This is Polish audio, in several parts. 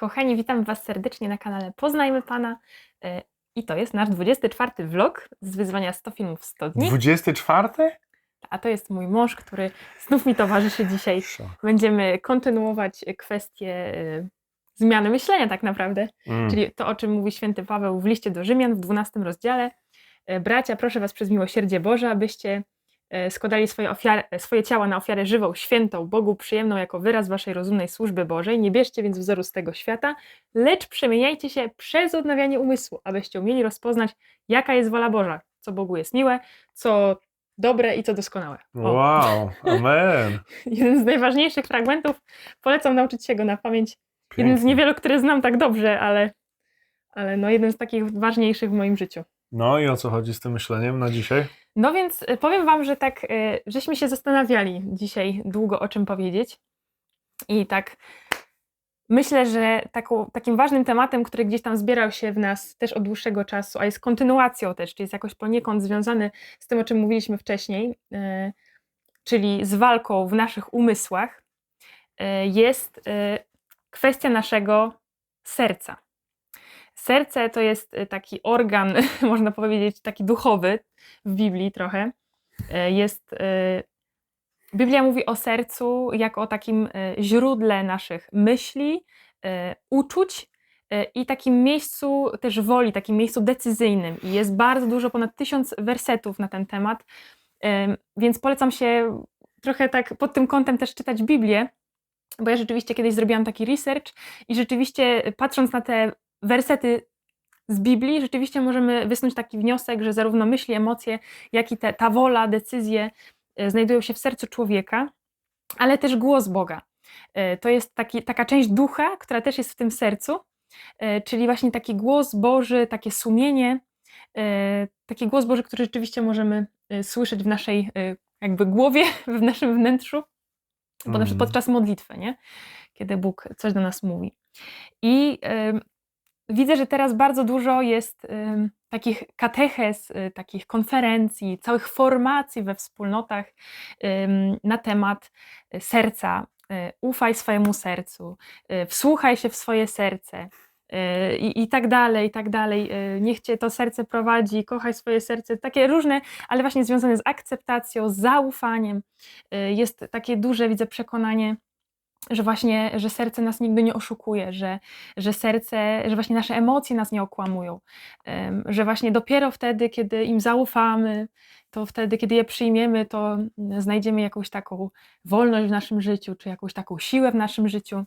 Kochani, witam Was serdecznie na kanale Poznajmy Pana. E, I to jest nasz 24 vlog z wyzwania 100 filmów w 100 dni. 24? A to jest mój mąż, który znów mi towarzyszy dzisiaj. Będziemy kontynuować kwestię e, zmiany myślenia, tak naprawdę. Mm. Czyli to, o czym mówi święty Paweł w liście do Rzymian w 12 rozdziale. E, Bracia, proszę Was przez miłosierdzie Boże, abyście składali swoje, ofiary, swoje ciała na ofiarę żywą, świętą, Bogu przyjemną jako wyraz Waszej rozumnej służby Bożej. Nie bierzcie więc wzoru z tego świata, lecz przemieniajcie się przez odnawianie umysłu, abyście umieli rozpoznać, jaka jest wola Boża, co Bogu jest miłe, co dobre i co doskonałe. O, Wow, amen. jeden z najważniejszych fragmentów. Polecam nauczyć się go na pamięć. Jeden z Pięknie. niewielu, który znam tak dobrze, ale, ale no jeden z takich ważniejszych w moim życiu. No i o co chodzi z tym myśleniem na dzisiaj? No więc y, powiem Wam, że tak, y, żeśmy się zastanawiali dzisiaj długo o czym powiedzieć. I tak myślę, że taką, takim ważnym tematem, który gdzieś tam zbierał się w nas też od dłuższego czasu, a jest kontynuacją też, czyli jest jakoś poniekąd związany z tym, o czym mówiliśmy wcześniej, y, czyli z walką w naszych umysłach, jest kwestia naszego serca. Serce to jest y, taki organ, można powiedzieć, taki duchowy w Biblii trochę. E, Jest. e, Biblia mówi o sercu jako o takim źródle naszych myśli, uczuć i takim miejscu też woli, takim miejscu decyzyjnym. I jest bardzo dużo, ponad tysiąc wersetów na ten temat, Em, więc polecam się trochę tak pod tym kątem też czytać Biblię, bo ja rzeczywiście kiedyś zrobiłam taki research i rzeczywiście patrząc na te wersety z Biblii, rzeczywiście możemy wysnuć taki wniosek, że zarówno myśli, emocje, jak i te, ta wola, decyzje e, znajdują się w sercu człowieka, ale też głos Boga. E, To jest taki, taka część ducha, która też jest w tym sercu, e, czyli właśnie taki głos Boży, takie sumienie, taki głos Boży, który rzeczywiście możemy słyszeć w naszej jakby głowie, w naszym wnętrzu, bo na przykład Mhm. podczas modlitwy, nie? kiedy Bóg coś do nas mówi. I widzę, że teraz bardzo dużo jest takich katechez, y, takich konferencji, całych formacji we wspólnotach na temat y, serca. Y, Ufaj swojemu sercu, wsłuchaj się w swoje serce. I, I tak dalej, i tak dalej. Niech cię to serce prowadzi, kochaj swoje serce. Takie różne, ale właśnie związane z akceptacją, z zaufaniem. Jest takie duże, widzę, przekonanie, że właśnie, że serce nas nigdy nie oszukuje, że, że serce, że właśnie nasze emocje nas nie okłamują, że właśnie dopiero wtedy, kiedy im zaufamy, to wtedy, kiedy je przyjmiemy, to znajdziemy jakąś taką wolność w naszym życiu, czy jakąś taką siłę w naszym życiu.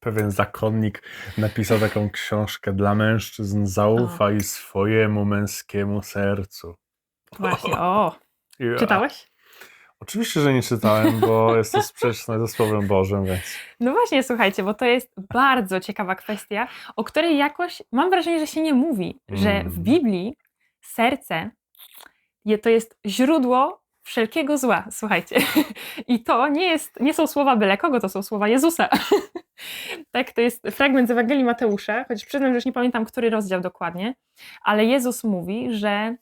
Pewien zakonnik napisał taką książkę dla mężczyzn Zaufaj swojemu męskiemu sercu. Właśnie, o, Ja. czytałeś? Oczywiście, że nie czytałem, bo jest to sprzeczne ze Słowem Bożym, więc No właśnie, słuchajcie, bo to jest bardzo ciekawa kwestia, o której jakoś mam wrażenie, że się nie mówi, że w Mm. Biblii serce to jest źródło wszelkiego zła. Słuchajcie. I to nie, jest, nie są słowa byle kogo, to są słowa Jezusa. tak, to jest fragment z Ewangelii Mateusza, chociaż przyznam, że już nie pamiętam, który rozdział dokładnie, ale Jezus mówi, że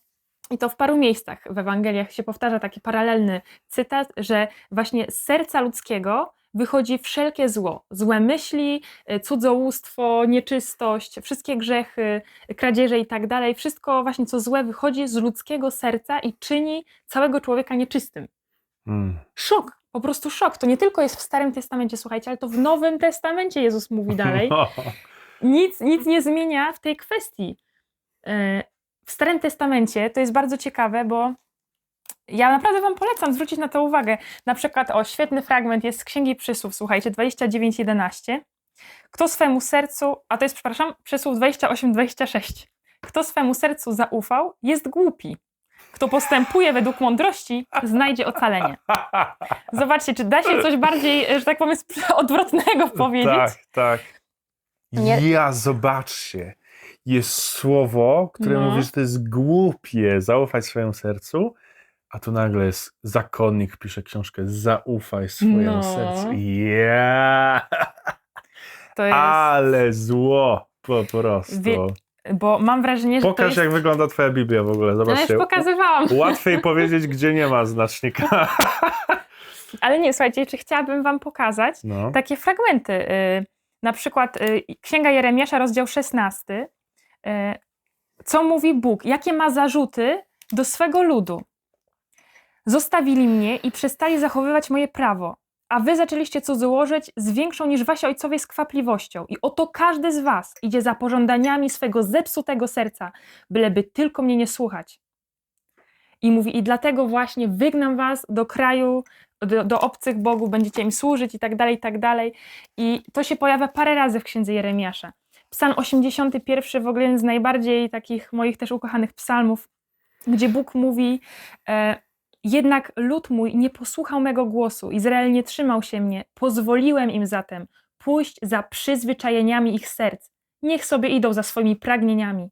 i to w paru miejscach w Ewangeliach się powtarza taki paralelny cytat, że właśnie z serca ludzkiego wychodzi wszelkie zło. Złe myśli, y, cudzołóstwo, nieczystość, wszystkie grzechy, kradzieże i tak dalej. Wszystko właśnie, co złe, wychodzi z ludzkiego serca i czyni całego człowieka nieczystym. mm. Szok, po prostu szok. To nie tylko jest w Starym Testamencie, słuchajcie, ale to w Nowym Testamencie Jezus mówi dalej. Nic, nic nie zmienia w tej kwestii. W Starym Testamencie to jest bardzo ciekawe, bo ja naprawdę Wam polecam zwrócić na to uwagę. Na przykład, o, świetny fragment jest z Księgi Przysłów, słuchajcie, 29.11. Kto swemu sercu, a to jest, przepraszam, Przysłów 28.26. Kto swemu sercu zaufał, jest głupi. Kto postępuje według mądrości, znajdzie ocalenie. Zobaczcie, czy da się coś bardziej, że tak powiem, odwrotnego powiedzieć? Tak, tak. Nie- Ja, zobaczcie, jest słowo, które No. mówi, że to jest głupie zaufać swojemu sercu, a tu nagle jest zakonnik, pisze książkę Zaufaj swojemu No. sercu. Ja, To jest, ale zło po prostu. Wie- bo mam wrażenie, że Pokaż, jest... jak wygląda twoja Biblia w ogóle, No już zobaczcie. pokazywałam. Łatwiej powiedzieć, gdzie nie ma znacznika. Ale nie, słuchajcie, czy chciałabym wam pokazać No. takie fragmenty. y, na przykład y, Księga Jeremiasza, rozdział 16. y, Co mówi Bóg? Jakie ma zarzuty do swego ludu? Zostawili mnie i przestali zachowywać moje prawo, a wy zaczęliście cudzołożyć z większą niż wasi ojcowie skwapliwością. I oto każdy z was idzie za pożądaniami swego zepsutego serca, byleby tylko mnie nie słuchać. I mówi, i dlatego właśnie wygnam was do kraju, do, do obcych bogów, będziecie im służyć i tak dalej, i tak dalej. I to się pojawia parę razy w księdze Jeremiasza. Psalm 81 w ogóle jeden z najbardziej takich moich też ukochanych psalmów, gdzie Bóg mówi, e, jednak lud mój nie posłuchał mego głosu, Izrael nie trzymał się mnie, pozwoliłem im zatem pójść za przyzwyczajeniami ich serc. Niech sobie idą za swoimi pragnieniami.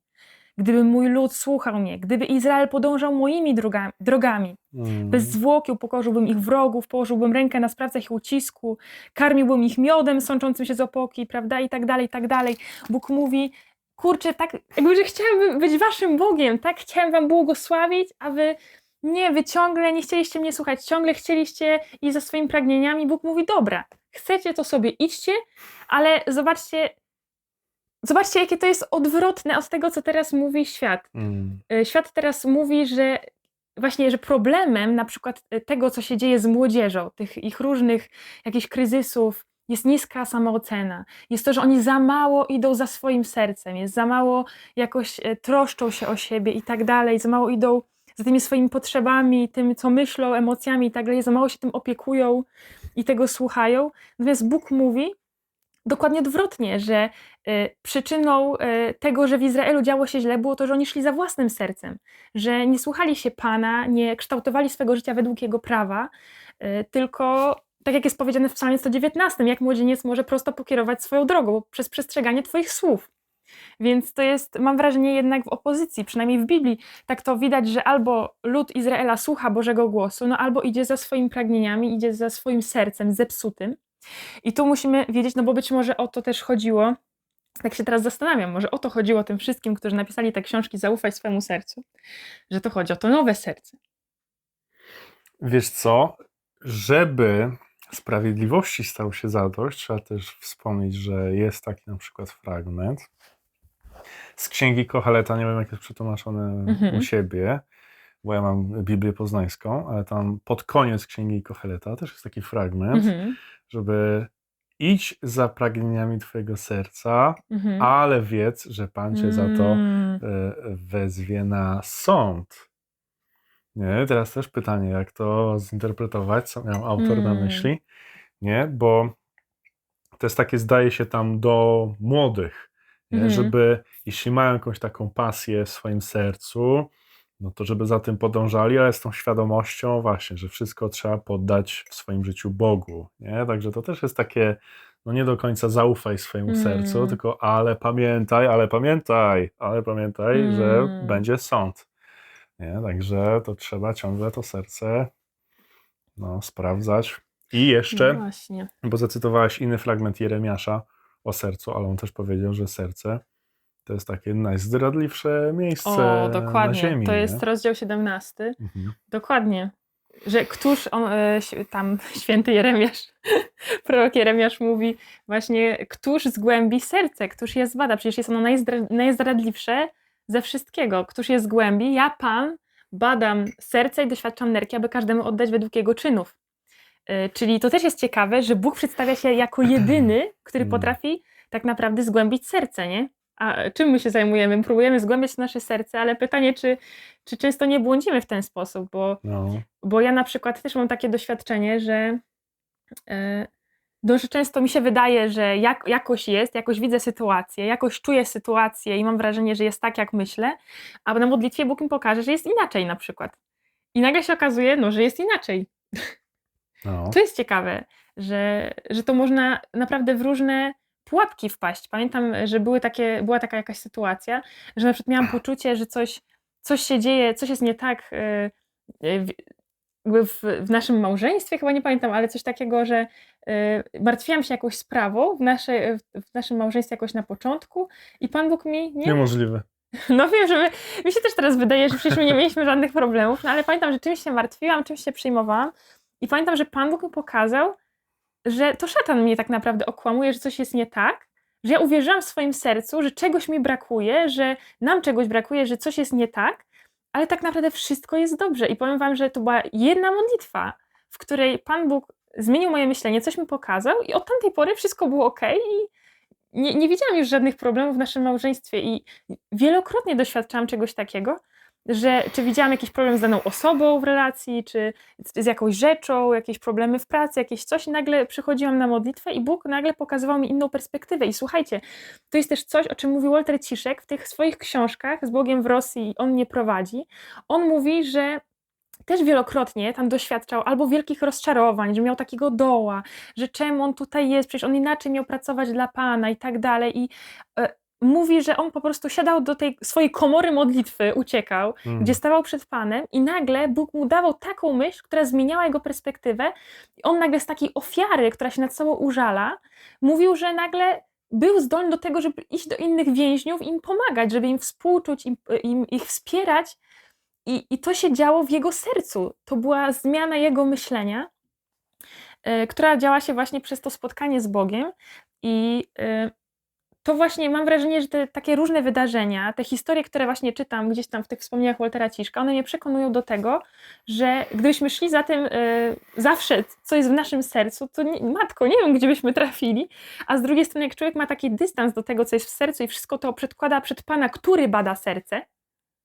Gdyby mój lud słuchał mnie, gdyby Izrael podążał moimi droga- drogami, Mm. bez zwłoki upokorzyłbym ich wrogów, położyłbym rękę na sprawcach ich ucisku, karmiłbym ich miodem sączącym się z opoki, prawda, i tak dalej, i tak dalej. Bóg mówi, kurczę, tak, jakby, że chciałem być waszym Bogiem, tak, chciałem wam błogosławić, a wy nie, wy ciągle nie chcieliście mnie słuchać, ciągle chcieliście iść za swoimi pragnieniami. Bóg mówi, dobra, chcecie to sobie, idźcie, ale zobaczcie, zobaczcie, jakie to jest odwrotne od tego, co teraz mówi świat. Mm. Y, Świat teraz mówi, że właśnie, że problemem na przykład y, tego, co się dzieje z młodzieżą, tych ich różnych jakichś kryzysów, jest niska samoocena. Jest to, że oni za mało idą za swoim sercem, jest za mało jakoś e, troszczą się o siebie i tak dalej, za mało idą za tymi swoimi potrzebami, tym, co myślą, emocjami i tak dalej, za mało się tym opiekują i tego słuchają. Natomiast Bóg mówi dokładnie odwrotnie, że e, przyczyną e, tego, że w Izraelu działo się źle, było to, że oni szli za własnym sercem, że nie słuchali się Pana, nie kształtowali swego życia według Jego prawa, e, tylko tak jak jest powiedziane w psalmie 119, jak młodzieniec może prosto pokierować swoją drogą przez przestrzeganie Twoich słów. Więc to jest, mam wrażenie, jednak w opozycji, przynajmniej w Biblii, tak to widać, że albo lud Izraela słucha Bożego głosu, no albo idzie za swoimi pragnieniami, idzie za swoim sercem zepsutym. I tu musimy wiedzieć, no bo być może o to też chodziło, tak się teraz zastanawiam, może o to chodziło tym wszystkim, którzy napisali te książki Zaufaj swemu sercu, że to chodzi o to nowe serce. Wiesz co? Żeby sprawiedliwości stał się zadość, trzeba też wspomnieć, że jest taki na przykład fragment z księgi Kocheleta, nie wiem jak jest przetłumaczone Mhm. u siebie, bo ja mam Biblię poznańską, ale tam pod koniec księgi Kocheleta też jest taki fragment, Mhm, żeby idź za pragnieniami twojego serca, mhm. ale wiedz, że Pan cię za to Mm, e, wezwie na sąd. Nie, teraz też pytanie, jak to zinterpretować, co miał autor na Mm. myśli, nie, bo to jest takie, zdaje się tam do młodych, nie? Mhm. żeby jeśli mają jakąś taką pasję w swoim sercu, no to żeby za tym podążali, ale z tą świadomością właśnie, że wszystko trzeba poddać w swoim życiu Bogu, nie, także to też jest takie, no nie do końca zaufaj swojemu Mm. sercu, tylko ale pamiętaj, ale pamiętaj, ale pamiętaj, że Mm. będzie sąd. Nie, także to trzeba ciągle to serce no, sprawdzać. I jeszcze, No bo zacytowałaś inny fragment Jeremiasza o sercu, ale on też powiedział, że serce to jest takie najzdradliwsze miejsce O, na dokładnie. ziemi. to nie? jest rozdział 17. Mhm. Dokładnie. Że któż on, e, tam święty Jeremiasz, prorok Jeremiasz mówi właśnie, któż zgłębi serce, któż je zbada, przecież jest ono najzdra- najzdradliwsze ze wszystkiego. Któż je zgłębi? Ja, Pan, badam serce i doświadczam nerki, aby każdemu oddać według jego czynów. E, Czyli to też jest ciekawe, że Bóg przedstawia się jako jedyny, który Mm. potrafi tak naprawdę zgłębić serce, nie? A czym my się zajmujemy? Próbujemy zgłębiać nasze serce, ale pytanie, czy, czy często nie błądzimy w ten sposób, bo No. bo ja na przykład też mam takie doświadczenie, że, e, że często mi się wydaje, że jak, jakoś jest, jakoś widzę sytuację, jakoś czuję sytuację i mam wrażenie, że jest tak, jak myślę, a na modlitwie Bóg mi pokaże, że jest inaczej na przykład. I nagle się okazuje, no, że jest inaczej. No. To jest ciekawe, że, że to można naprawdę w różne pułapki wpaść. Pamiętam, że były takie, była taka jakaś sytuacja, że na przykład miałam poczucie, że coś, coś się dzieje, coś jest nie tak e, e, w, w, naszym małżeństwie, chyba nie pamiętam, ale coś takiego, że e, martwiłam się jakąś sprawą w, nasze, w naszym małżeństwie jakoś na początku i Pan Bóg mi nie, Niemożliwe. no wiem, że my, mi się też teraz wydaje, że przecież my nie mieliśmy żadnych problemów, no ale pamiętam, że czymś się martwiłam, czymś się przejmowałam i pamiętam, że Pan Bóg mi pokazał, że to szatan mnie tak naprawdę okłamuje, że coś jest nie tak że ja uwierzyłam w swoim sercu, że czegoś mi brakuje, że nam czegoś brakuje, że coś jest nie tak, ale tak naprawdę wszystko jest dobrze. I powiem Wam, że to była jedna modlitwa, w której Pan Bóg zmienił moje myślenie, coś mi pokazał, i od tamtej pory wszystko było ok. I nie, nie widziałam już żadnych problemów w naszym małżeństwie. I wielokrotnie doświadczałam czegoś takiego, że czy widziałam jakiś problem z daną osobą w relacji, czy z jakąś rzeczą, jakieś problemy w pracy, jakieś coś, i nagle przychodziłam na modlitwę i Bóg nagle pokazywał mi inną perspektywę. I słuchajcie, to jest też coś, o czym mówi Walter Ciszek w tych swoich książkach z Bogiem w Rosji On mnie prowadzi. On mówi, że też wielokrotnie tam doświadczał albo wielkich rozczarowań, że miał takiego doła, że czemu on tutaj jest, przecież on inaczej miał pracować dla Pana i tak dalej. I e, mówi, że on po prostu siadał do tej swojej komory modlitwy, uciekał, Mm. gdzie stawał przed Panem i nagle Bóg mu dawał taką myśl, która zmieniała jego perspektywę i on nagle z takiej ofiary, która się nad sobą użala, mówił, że nagle był zdolny do tego, żeby iść do innych więźniów i im pomagać, żeby im współczuć, im, im, ich wspierać i, i to się działo w jego sercu. To była zmiana jego myślenia, e, która działa się właśnie przez to spotkanie z Bogiem i e, to właśnie mam wrażenie, że te takie różne wydarzenia, te historie, które właśnie czytam gdzieś tam w tych wspomnieniach Waltera Ciszka, one mnie przekonują do tego, że gdybyśmy szli za tym e, zawsze, co jest w naszym sercu, to nie, matko, nie wiem, gdzie byśmy trafili, a z drugiej strony, jak człowiek ma taki dystans do tego, co jest w sercu i wszystko to przedkłada przed Pana, który bada serce,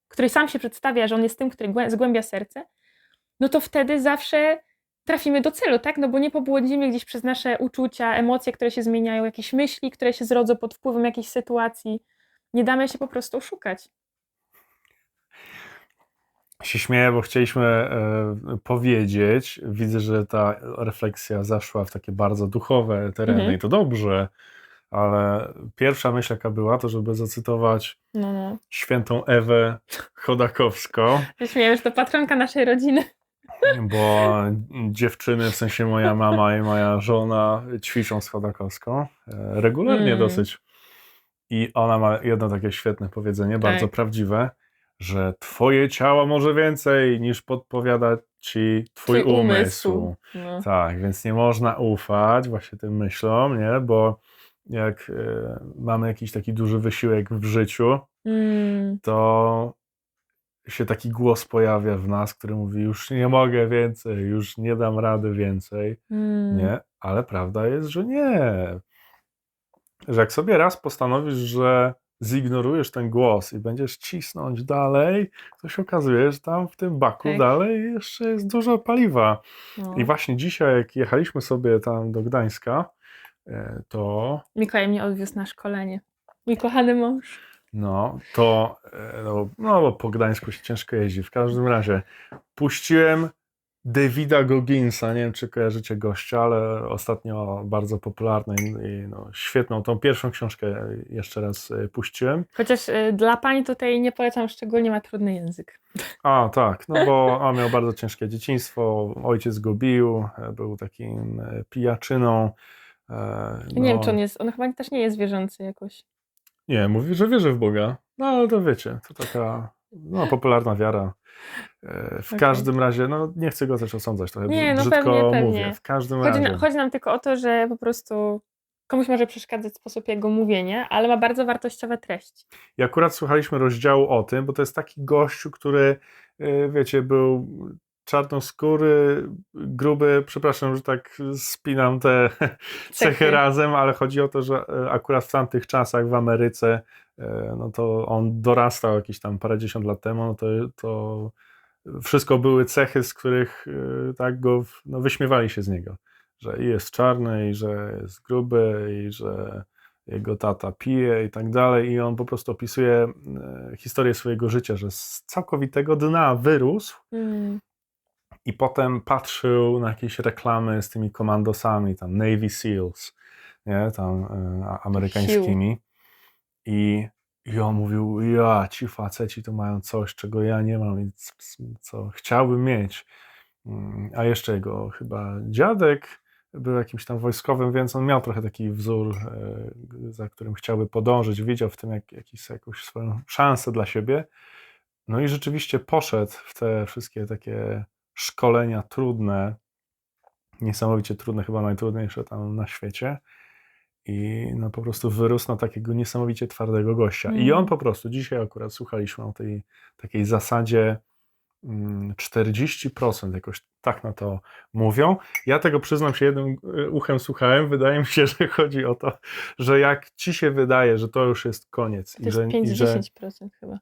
który sam się przedstawia, że on jest tym, który głę- zgłębia serce, no to wtedy zawsze trafimy do celu, tak? No bo nie pobłądzimy gdzieś przez nasze uczucia, emocje, które się zmieniają, jakieś myśli, które się zrodzą pod wpływem jakiejś sytuacji. Nie damy się po prostu oszukać. się śmieję, bo chcieliśmy e, powiedzieć, widzę, że ta refleksja zaszła w takie bardzo duchowe tereny Mhm. i to dobrze, ale pierwsza myśl, jaka była, to żeby zacytować No, no. świętą Ewę Chodakowską, Się śmieję, że to patronka naszej rodziny. Bo dziewczyny, w sensie moja mama i moja żona ćwiczą z Chodakowską e, regularnie Mm. dosyć. I ona ma jedno takie świetne powiedzenie, bardzo Tak. prawdziwe, że twoje ciało może więcej niż podpowiada ci twój, umysł. No. Tak, więc nie można ufać właśnie tym myślom, nie? Bo jak e, mamy jakiś taki duży wysiłek w życiu, Mm, to się taki głos pojawia w nas, który mówi już nie mogę więcej, już nie dam rady więcej, mm. nie? Ale prawda jest, że nie. Że jak sobie raz postanowisz, że zignorujesz ten głos i będziesz cisnąć dalej, to się okazuje, że tam w tym baku Tak. dalej jeszcze jest dużo paliwa. No. I właśnie dzisiaj, jak jechaliśmy sobie tam do Gdańska, e, to Mikołaj mnie odwiózł na szkolenie. Mój kochany mąż. No, to e, no, no, bo po Gdańsku się ciężko jeździ. W każdym razie puściłem Davida Gogginsa, nie wiem czy kojarzycie gościa, ale ostatnio bardzo popularny i no, świetną, tą pierwszą książkę jeszcze raz e, puściłem. Chociaż y, dla pani tutaj nie polecam szczególnie, ma trudny język. A, tak, no bo on miał bardzo ciężkie dzieciństwo, ojciec go bił, był takim pijaczyną. e, Nie wiem, no. czy on jest, on chyba też nie jest wierzący jakoś. Nie, mówi, że wierzy w Boga. No ale to wiecie, to taka no, popularna wiara. E, W Okej. każdym razie, no nie chcę go też osądzać, trochę Nie, no brzydko pewnie, pewnie. mówię. W każdym Chodzi, razie. na, chodzi nam tylko o to, że po prostu komuś może przeszkadzać sposób jego mówienia, ale ma bardzo wartościowe treści. I akurat słuchaliśmy rozdziału o tym, bo to jest taki gościu, który, e, wiecie, był czarnoskóry, gruby, przepraszam, że tak spinam te cechy Cechy. razem, ale chodzi o to, że e, akurat w tamtych czasach w Ameryce, e, no to on dorastał jakieś tam parędziesiąt lat temu, no to, to wszystko były cechy, z których e, tak go, no wyśmiewali się z niego, że i jest czarny, i że jest gruby, i że jego tata pije i tak dalej i on po prostu opisuje historię swojego życia, że z całkowitego dna wyrósł Mm. I potem patrzył na jakieś reklamy z tymi komandosami, tam Navy Seals, nie, tam e, amerykańskimi i, i on mówił, ja, ci faceci to mają coś, czego ja nie mam i co chciałbym mieć. Mm, A jeszcze jego chyba dziadek był jakimś tam wojskowym, więc on miał trochę taki wzór, e, za którym chciałby podążyć, widział w tym jak, jakiś, jakąś swoją szansę dla siebie. No i rzeczywiście poszedł w te wszystkie takie szkolenia trudne, niesamowicie trudne, chyba najtrudniejsze tam na świecie. i no po prostu wyrósł na takiego niesamowicie twardego gościa. I Mm. on po prostu, dzisiaj akurat słuchaliśmy o tej takiej zasadzie mm, 40% jakoś tak na to mówią. Ja tego przyznam się jednym y, uchem słuchałem. Wydaje mi się, że chodzi o to, że jak ci się wydaje, że to już jest koniec To jest że, i że, 5-10% chyba.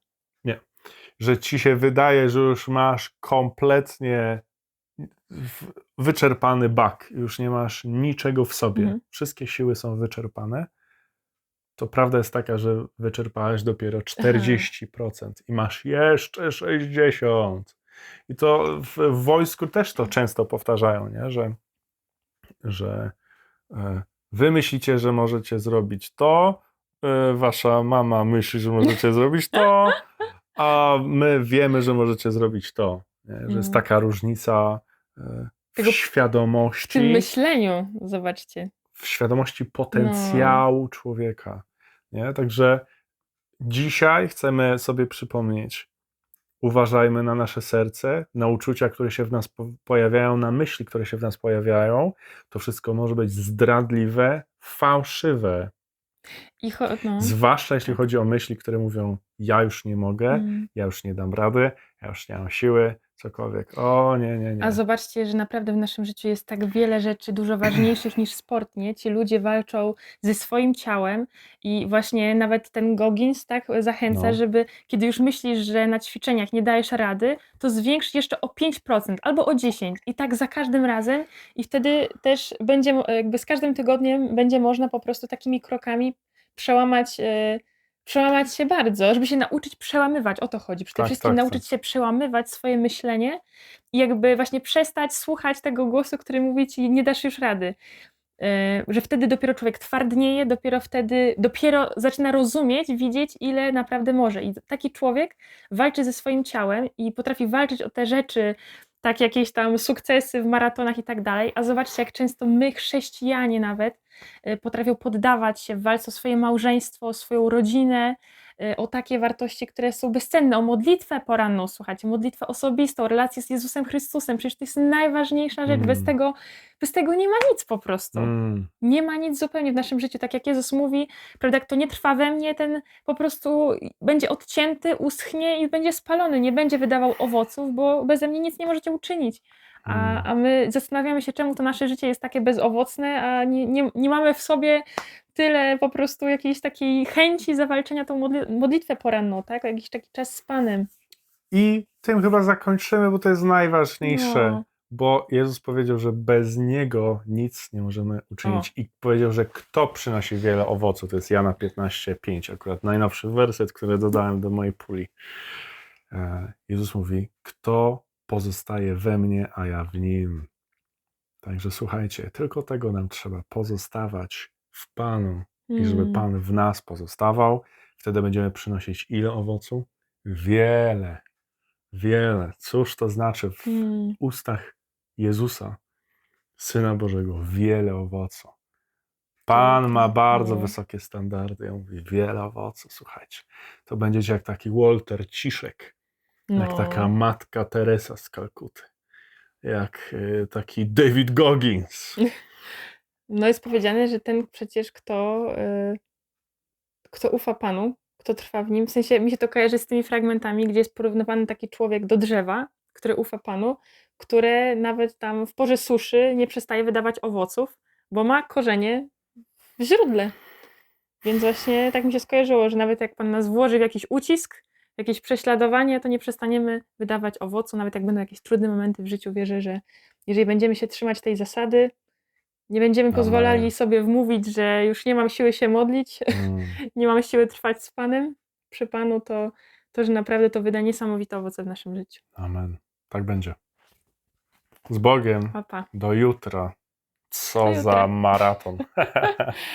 Że ci się wydaje, że już masz kompletnie wyczerpany bak, już nie masz niczego w sobie, Mhm. wszystkie siły są wyczerpane, to prawda jest taka, że wyczerpałeś dopiero 40% i masz jeszcze 60%. I to w, w wojsku też to często powtarzają, nie? Że, że e, wy myślicie, że możecie zrobić to, e, wasza mama myśli, że możecie zrobić to, a my wiemy, że możecie zrobić to. Nie? Że jest Mhm. taka różnica e, w Tego- świadomości, W tym myśleniu, zobaczcie. w świadomości potencjału człowieka. Nie? Także dzisiaj chcemy sobie przypomnieć, uważajmy na nasze serce, na uczucia, które się w nas po- pojawiają, na myśli, które się w nas pojawiają. To wszystko może być zdradliwe, fałszywe. I cho- no. Zwłaszcza jeśli chodzi o myśli, które mówią: Ja już nie mogę, Mm. ja już nie dam rady, ja już nie mam siły, cokolwiek. O nie, nie, nie. A zobaczcie, że naprawdę w naszym życiu jest tak wiele rzeczy dużo ważniejszych niż sport, nie? Ci ludzie walczą ze swoim ciałem i właśnie nawet ten Goggins tak zachęca, No. żeby kiedy już myślisz, że na ćwiczeniach nie dajesz rady, to zwiększ jeszcze o 5% albo o 10% i tak za każdym razem i wtedy też będzie, jakby z każdym tygodniem będzie można po prostu takimi krokami przełamać, e, przełamać się bardzo, żeby się nauczyć przełamywać, o to chodzi. Przede Tak, wszystkim tak, nauczyć tak. się przełamywać swoje myślenie i jakby właśnie przestać słuchać tego głosu, który mówi ci, nie dasz już rady. E, Że wtedy dopiero człowiek twardnieje, dopiero wtedy, dopiero zaczyna rozumieć, widzieć, ile naprawdę może. I taki człowiek walczy ze swoim ciałem i potrafi walczyć o te rzeczy, tak jakieś tam sukcesy w maratonach i tak dalej. A zobaczcie, jak często my, chrześcijanie nawet, e, potrafią poddawać się w walce o swoje małżeństwo, o swoją rodzinę, o takie wartości, które są bezcenne, o modlitwę poranną, słuchajcie, modlitwę osobistą, relację z Jezusem Chrystusem. Przecież to jest najważniejsza rzecz. Bez, Mm. tego, bez tego nie ma nic po prostu. Mm, Nie ma nic zupełnie w naszym życiu. Tak jak Jezus mówi, prawda, kto nie trwa we mnie, ten po prostu będzie odcięty, uschnie i będzie spalony, nie będzie wydawał owoców, bo beze mnie nic nie możecie uczynić. A, Mm. a my zastanawiamy się, czemu to nasze życie jest takie bezowocne, a nie, nie, nie mamy w sobie tyle po prostu jakiejś takiej chęci zawalczenia tą modli- modlitwę poranną, tak? Jakiś taki czas z Panem. I tym chyba zakończymy, bo to jest najważniejsze. No. Bo Jezus powiedział, że bez Niego nic nie możemy uczynić. I powiedział, że kto przynosi wiele owoców. To jest Jana 15:5, akurat najnowszy werset, który dodałem do mojej puli. E, Jezus mówi, kto pozostaje we mnie, a ja w nim. Także słuchajcie, tylko tego nam trzeba pozostawać w Panu i żeby Mm. Pan w nas pozostawał. Wtedy będziemy przynosić ile owoców? Wiele, wiele. Cóż to znaczy w Mm. ustach Jezusa, Syna Bożego, wiele owoców. Pan ma bardzo No. wysokie standardy. Ja mówię, wiele owoców, słuchajcie. To będziecie jak taki Walter Ciszek, jak No. taka matka Teresa z Kalkuty, jak y, taki David Goggins. No jest powiedziane, że ten przecież, kto, y, kto ufa Panu, kto trwa w nim, w sensie mi się to kojarzy z tymi fragmentami, gdzie jest porównywany taki człowiek do drzewa, który ufa Panu, które nawet tam w porze suszy nie przestaje wydawać owoców, bo ma korzenie w źródle. Więc właśnie tak mi się skojarzyło, że nawet jak Pan nas włoży w jakiś ucisk, jakieś prześladowanie, to nie przestaniemy wydawać owocu, nawet jak będą jakieś trudne momenty w życiu. Wierzę, że jeżeli będziemy się trzymać tej zasady, nie będziemy Amen. pozwalali sobie wmówić, że już nie mam siły się modlić, Mm, nie mam siły trwać z Panem, przy Panu, to, to że naprawdę to wyda niesamowite owoce w naszym życiu. amen. Tak będzie. Z Bogiem. Pa, pa. Do jutra. Co Do za jutra. maraton.